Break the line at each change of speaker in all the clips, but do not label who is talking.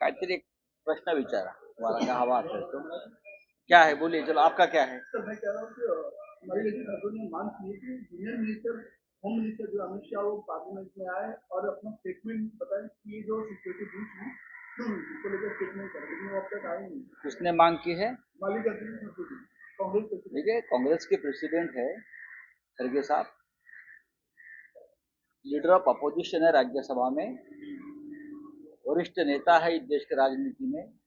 काहीतरी एक प्रश्न विचारा तुम्हाला क्या हवा असेल तो. क्या है? बोलिए चलो आपका क्या है?
सर मैं कह रहा हूँ कि हमारे ने मांग की कि यूनियन मिनिस्टर होम मिनिस्टर जो अमित शाह वो पार्लियामेंट में आए और अपना स्टेटमेंट बताएँ कि ये जो सिक्योरिटी ब्रीच इसको लेकर स्टेटमेंट करें। लेकिन वो अब तक आए नहीं।
किसने मांग की है?
मालिक कांग्रेस
देखिए कांग्रेस के प्रेसिडेंट है खड़गे साहब। लीडर ऑफ़ अपोजिशन है राज्यसभा में, वरिष्ठ नेता है इस देश के राजनीति में।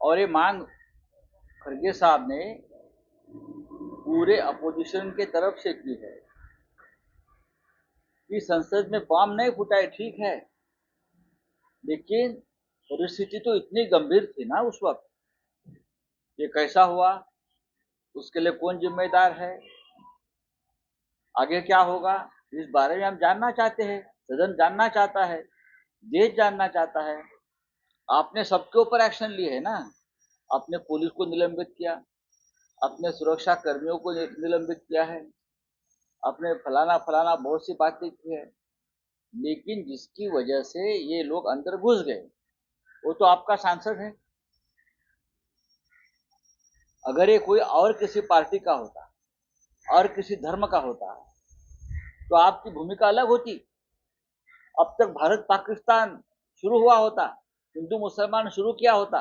और ये मांग खड़गे साहब ने पूरे अपोजिशन के तरफ़ से की है। कि संसद में बम नहीं फूटा है ठीक है। लेकिन परिस्थिति तो इतनी गंभीर थी ना उस वक्त। ये कैसा हुआ? उसके लिए कौन जिम्मेदार है? आगे क्या होगा? इस बारे में हम जानना चाहते हैं, सदन जानना चाहता है, देश जानना चाहता है। आपने सबके ऊपर एक्शन लिए है ना? आपने पुलिस को निलंबित किया अपने सुरक्षा कर्मियों को निलंबित किया है अपने फलाना फलाना बहुत सी बातें की है, लेकिन जिसकी वजह से ये लोग अंदर घुस गए, वो तो आपका सांसद है। अगर ये कोई और किसी पार्टी का होता, और किसी धर्म का होता तो आपकी भूमिका अलग होती। अब तक भारत पाकिस्तान शुरू हुआ होता हिंदू मुसलमान शुरू किया होता।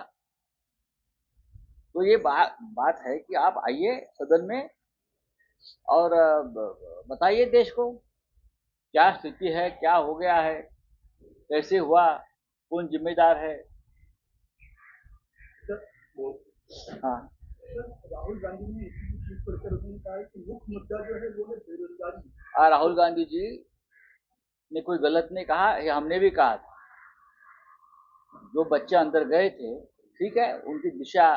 तो ये बा, बात है कि आप आइए सदन में और बताइए देश को क्या स्थिति है क्या हो गया है कैसे हुआ कौन जिम्मेदार है? हाँ।
राहुल गांधी ने कहा है
आ, राहुल गांधी जी ने कोई गलत नहीं कहा ये हमने भी कहा था। जो बच्चे अंदर गए थे ठीक है उनकी दिशा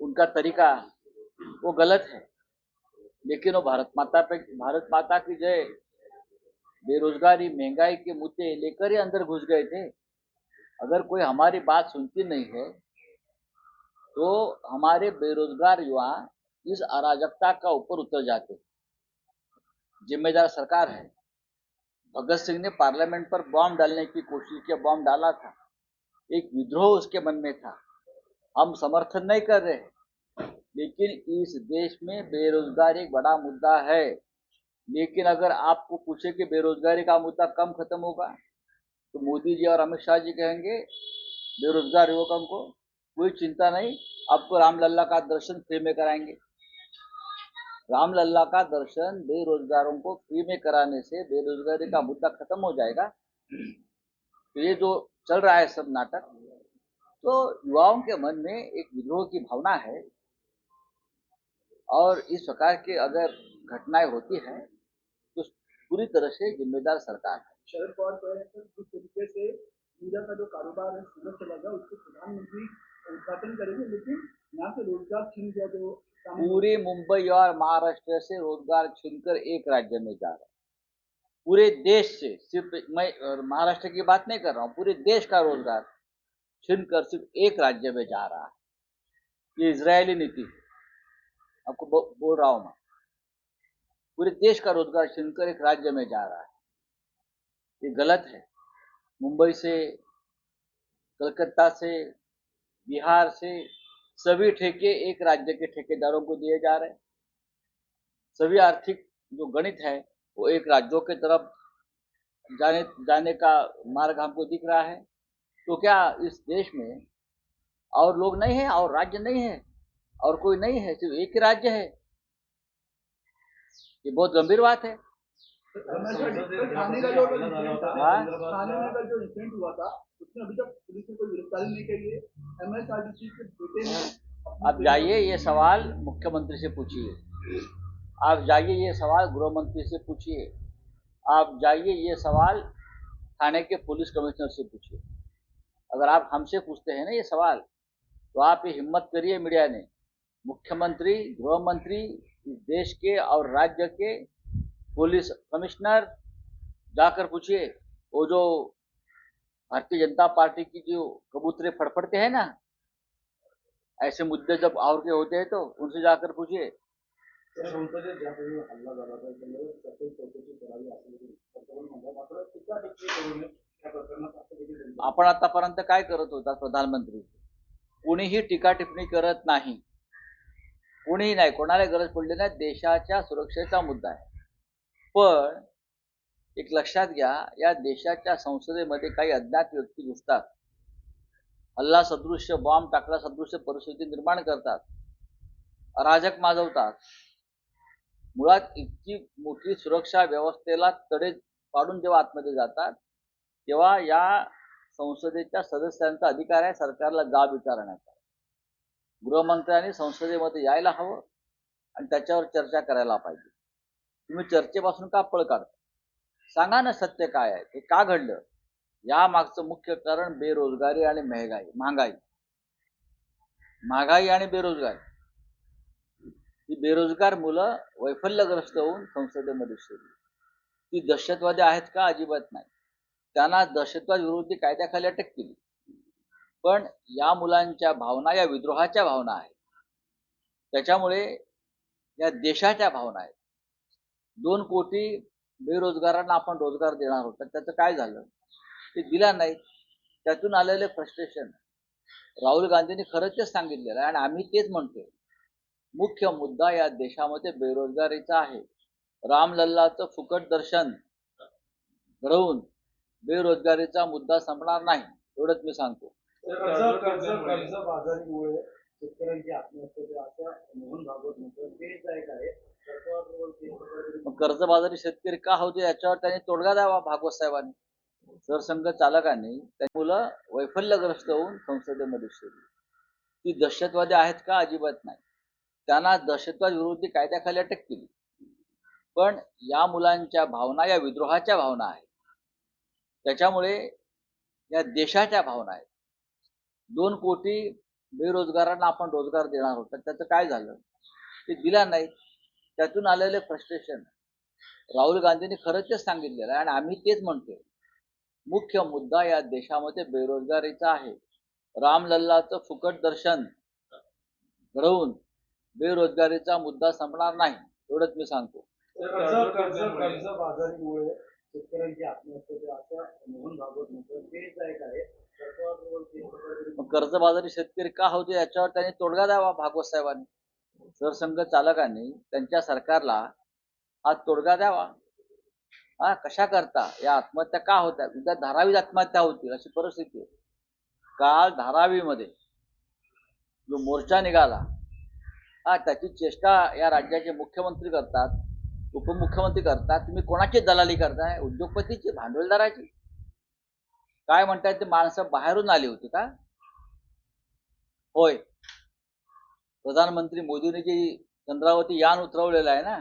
उनका तरीका वो गलत है। लेकिन वो भारत माता पे भारत माता की जय बेरोजगारी महँगाई के मुद्दे लेकर ही अंदर घुस गए थे। अगर कोई हमारी बात सुनती नहीं है तो हमारे बेरोजगार युवा इस अराजकता का ऊपर उतर जाते। जिम्मेदार सरकार है। भगत सिंह ने पार्लियामेंट पर बॉम्ब डालने की कोशिश किया बॉम्ब डाला था। एक विद्रोह उसके मन में था। हम समर्थन नहीं कर रहे लेकिन इस देश में बेरोजगारी एक बड़ा मुद्दा है। लेकिन अगर आपको पूछे कि बेरोजगारी का मुद्दा कम खत्म होगा तो मोदी जी और अमित शाह जी कहेंगे, बेरोजगार युवकों को? कोई चिंता नहीं। आपको रामलल्ला का दर्शन फ्री में कराएँगे। रामलल्ला का दर्शन बेरोजगारों को फ्री में कराने से बेरोजगारी का मुद्दा खत्म हो जाएगा। तो ये जो चल रहा है सब नाटक तो युवाओं के मन में एक विद्रोह की भावना है। और इस प्रकार के अगर घटनाएँ होती है तो पूरी तरह से जिम्मेदार सरकार है।
शरद पवार सर जिस तरीके से मीडिया का जो कारोबार है सूरत चला गया उसको प्रधानमंत्री उद्घाटन करेंगे लेकिन यहाँ से रोज़गार छीन गया जो
पूरे मुंबई और महाराष्ट्र से रोज़गार छीनकर एक राज्य में जा रहा है। पूरे देश से सिर्फ़ मैं महाराष्ट्र की बात नहीं कर रहा हूँ पूरे देश का रोज़गार छीनकर सिर्फ़ एक राज्य में जा रहा है। ये इजरायली नीति आपको बोल रहा हूँ मैं। पूरे देश का रोज़गार छीनकर एक राज्य में जा रहा है। ये गलत है। मुंबई से कलकत्ता से बिहार से सभी ठेके एक राज्य के ठेकेदारों को दिए जा रहे हैं। सभी आर्थिक जो गणित है, वो एक राज्यों के तरफ़ जाने जाने का मार्ग हमको दिख रहा है। तो क्या इस देश में और लोग नहीं है, और राज्य नहीं है, और कोई नहीं है, सिर्फ़ एक ही राज्य है? ये बहुत गंभीर बात है।
थाने का जो इंसिडेंट था
हाँ?
थाने में का जो इंसिडेंट हुआ था उसमें अभी तक पुलिस ने कोई गिरफ्तारी नहीं करी है। एमएसआरडीसी के बेटे ने
आप जाइए ये सवाल मुख्यमंत्री से पूछिए। आप जाइए ये सवाल गृह मंत्री से पूछिए। आप जाइए ये सवाल थाने के पुलिस कमिश्नर से पूछिए। अगर आप हमसे पूछते हैं ना ये सवाल तो आप ये हिम्मत करिए मीडिया ने। मुख्यमंत्री गृह मंत्री इस देश के और राज्य के पुलिस कमिश्नर जाकर पूछिए वो जो भारतीय जनता पार्टी की जो कबूतरे फड़फड़ते हैं ना ऐसे मुद्दे जब और के होते हैं तो उनसे जाकर पूछिए आपण आतापर्यंत काय करत होता प्रधानमंत्री कुणीही टीका टिप्पणी करत नाही कुणीही नाही कोणाला गरज पडली नाही देशाच्या सुरक्षेचा मुद्दा आहे पण एक लक्षात घ्या या देशाच्या संसदेमध्ये काही अज्ञात व्यक्ती घुसतात. हल्ला सदृश्य बॉम्ब टाकला सदृश्य परिस्थिती निर्माण करतात. अराजक माजवतात. मुळात इतकी मोठी सुरक्षा व्यवस्थेला तडे पाडून जेव्हा आतमध्ये जातात तेव्हा या संसदेच्या सदस्यांचा अधिकार आहे सरकारला जाब विचारण्याचा. गृहमंत्र्यांनी संसदेमध्ये यायला हवं आणि त्याच्यावर चर्चा करायला पाहिजे. तुम्ही चर्चेपासून का पळ काढता. सांगा ना सत्य काय आहे? हे का घडलं? या मागचं मुख्य कारण बेरोजगारी आणि महागाई. महागाई. महागाई आणि बेरोजगारी. ही बेरोजगार मुलं वैफल्यग्रस्त होऊन संसदेमध्ये शिरली. ती दहशतवादी आहेत का? अजिबात नाही. त्यांना दहशतवाद विरोधी कायद्याखाली अटक केली. पण या मुलांच्या भावना या विद्रोहाच्या भावना आहेत. त्याच्यामुळे या देशाच्या भावना आहेत. दोन कोटी बेरोजगारांना आपण रोजगार देणार होता त्याचं काय झालं? ते दिला नाही. त्यातून आलेले फ्रस्ट्रेशन राहुल गांधींनी खरंच तेच सांगितलेलं आहे आणि आम्ही तेच म्हणतोय. मुख्य मुद्दा या देशामध्ये बेरोजगारीचा आहे. रामलल्लाचं फुकट दर्शन घडवून बेरोजगारीचा मुद्दा संपणार नाही. एवढंच मी सांगतो.
शेतकऱ्यांची आत्महत्या मोहन भागवत म्हणतो तेच आहे. कर्जबाजारी
शेतकरी का होते याच्यावर त्यांनी तोडगा द्यावा भागवत साहेबांनी. सरसंघ चालकांनी त्या मुलं वैफल्यग्रस्त होऊन संसदेमध्ये शिरली. ती दहशतवादी आहेत का? अजिबात नाही. त्यांना दहशतवाद विरोधी कायद्याखाली अटक केली. पण या मुलांच्या भावना या विद्रोहाच्या भावना आहेत. त्याच्यामुळे या देशाच्या भावना आहेत. दोन कोटी बेरोजगारांना आपण रोजगार देणार होता त्याचं काय झालं? ते दिला नाही त्यातून आलेले फ्रस्ट्रेशन राहुल गांधींनी खरंच तेच सांगितलेलं आहे आणि आम्ही तेच म्हणतोय. मुख्य मुद्दा या देशामध्ये बेरोजगारीचा आहे. रामलल्लाचं फुकट दर्शन घडवून बेरोजगारीचा मुद्दा संपणार नाही एवढंच मी सांगतो.
कर्ज कर्जबाजारी
शेतकरी का होते याच्यावर त्यांनी तोडगा द्यावा भागवत साहेबांनी. सरसंघ चालकांनी त्यांच्या सरकारला हा तोडगा द्यावा. हा कशा करता? या आत्महत्या का होत्या उद्या धारावीत आत्महत्या होतील अशी परिस्थिती आहे. काल धारावीमध्ये जो मोर्चा निघाला हा त्याची चेष्टा या राज्याचे मुख्यमंत्री करतात उपमुख्यमंत्री करतात. तुम्ही कोणाची दलाली करताय? उद्योगपतीची भांडवलदाराची? काय म्हणताय ते? माणसं बाहेरून आली होती का? होय. प्रधानमंत्री मोदींनी जी चंद्रावरती यान उतरवलेलं आहे ना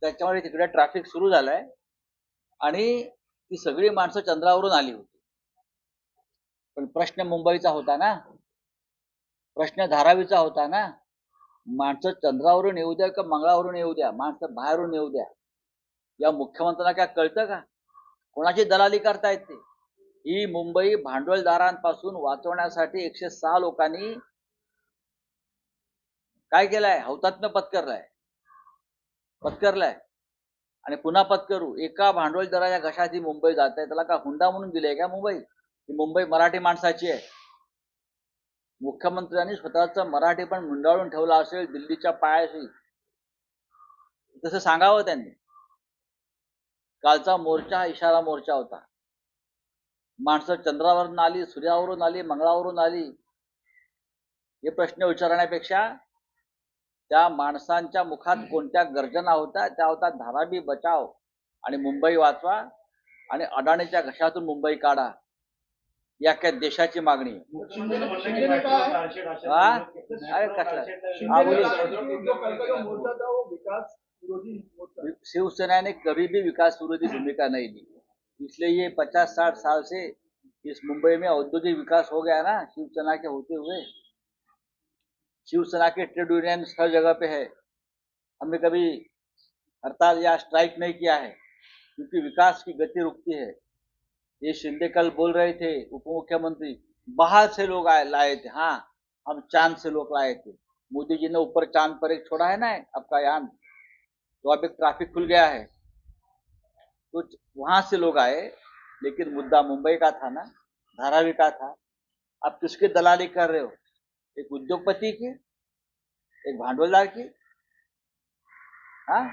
त्याच्यामुळे तिकडे ट्रॅफिक सुरू झालंय. आणि ती सगळी माणसं चंद्रावरून आली होती. पण प्रश्न मुंबईचा होता ना. प्रश्न धारावीचा होता ना. माणसं चंद्रावरून येऊ द्या का मंगळावरून येऊ द्या? माणसं बाहेरून येऊ द्या. या मुख्यमंत्र्यांना काय कळतं का? कोणाची दलाली करतायत ते? ही मुंबई भांडवलदारांपासून वाचवण्यासाठी एकशे सहा लोकांनी काय केलंय? हौतात्म्य पत्करलाय. पत्करलाय. आणि पुन्हा पत्करू. एका भांडवलदाराच्या घशात ही मुंबई जात आहे त्याला का हुंडा म्हणून दिले का मुंबई? ही मुंबई मराठी माणसाची आहे. मुख्यमंत्र्यांनी स्वतःच मराठी पण मुंडाळून ठेवलं असेल दिल्लीच्या पायाशी. तसं सांगावं त्यांनी. कालचा मोर्चा हा इशारा मोर्चा होता. माणसं चंद्रावरून आली सूर्यावरून आली मंगळावरून आली. हे प्रश्न विचारण्यापेक्षा त्या माणसांच्या मुखात कोणत्या गर्जना होत्या त्या होत्या धारावी बचाव आणि मुंबई वाचवा आणि अडाणीच्या घशातून मुंबई काढा. या काय देशाची मागणी? अरे कसला? शिवसेना ने कभी भी विकास विरोधी भूमिका नहीं ली इसलिए ये पचास साठ साल से इस मुंबई में औद्योगिक विकास हो गया ना शिवसेना के होते हुए. शिवसेना के ट्रेड यूनियन हर जगह पे है। हमने कभी हड़ताल या स्ट्राइक नहीं किया है, क्योंकि विकास की गति रुकती है। ये शिंदे कल बोल रहे थे उप मुख्यमंत्री बाहर से लोग आए, लाए थे। हाँ हम चाँद से लोग लाए थे। मोदी जी ने ऊपर चाँद पर एक छोड़ा है ना आपका यान। तो अब एक ट्रैफ़िक खुल गया है। तो वहाँ से लोग आए, लेकिन मुद्दा मुंबई का था ना, धारावी का था। आप किसकी दलाली कर रहे हो? एक उद्योगपति की एक भांडवलदार की हाँ?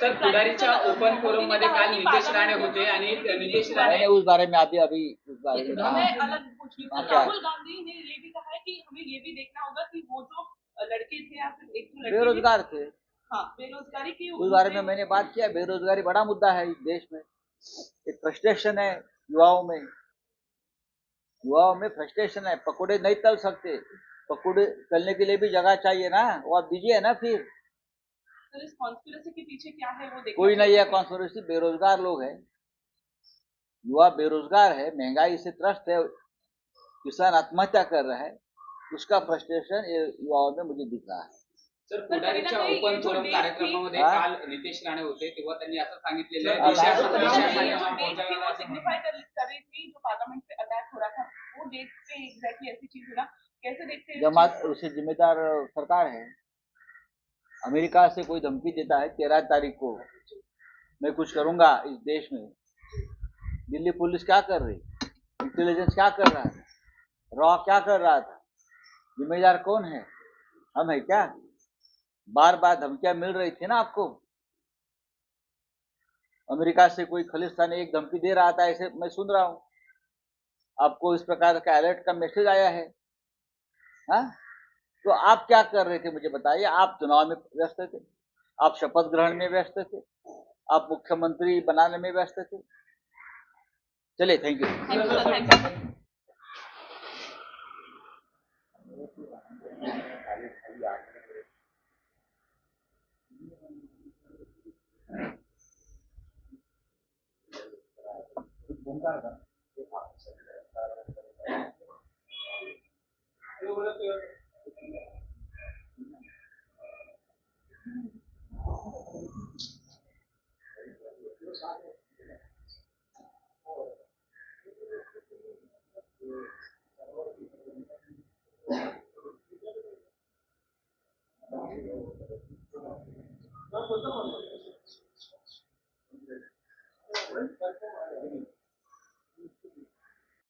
सर पुढारीच्या ओपन फोरम मध्ये काल नितेश राणे होते आणि नितेश राणे
उस बारे में अभी अभी उस बारे में हाँ,
अलग हूँ? राहुल गांधी ने ये भी कहा है कि हमें ये भी देखना होगा कि वो जो लड़के थे या फिर एक जो
बेरोजगार थे।
हाँ बेरोजगारी की
उस बारे में मैंने बात किया बेरोजगारी बड़ा मुद्दा है इस देश में। एक फ्रस्ट्रेशन है युवाओं में। युवाओं में फ्रस्ट्रेशन है। पकौड़े नहीं तल सकते। पकौड़े तलने के लिए भी जगह चाहिए ना। वो आप दीजिए ना फिर।
तो इस कॉन्स्पिरसी के पीछे क्या है वो
कोई नहीं है। कॉन्स्पिरेसी बेरोजगार लोग हैं। युवा बेरोजगार है महँगाई से त्रस्त है किसान आत्महत्या कर रहा है। उसका फ्रस्ट्रेशन ये युवाओं में मुझे दिख रहा है।
सर पुढारीच्या ओपन फोरम
जो
कार्यक्रमामध्ये काल नितेश राणे होते तेव्हा त्यांनी असं सांगितलेलं आहे
हैं जमात उसे जिम्मेदार सरकार है। अमेरिका से कोई धमकी देता है, तेरह तारीख को। मैं कुछ करूँगा इस देश में। दिल्ली पुलिस क्या कर रही? इंटेलिजेंस क्या कर रहा था रॉ क्या कर रहा था? जिम्मेदार कौन है? हम है क्या? बार बार धमकियाँ मिल रही थी ना आपको? अमेरिका से कोई खलिस्तानी एक धमकी दे रहा था, ऐसे मैं सुन रहा हूँ। आपको इस प्रकार का अलर्ट का मैसेज आया है? हा? तो आप क्या कर रहे थे मुझे बताइए? आप चुनाव में व्यस्त थे आप शपथ ग्रहण में व्यस्त थे आप मुख्यमंत्री बनाने में व्यस्त थे। चलिए थैंक यू
थैंक का Thank you.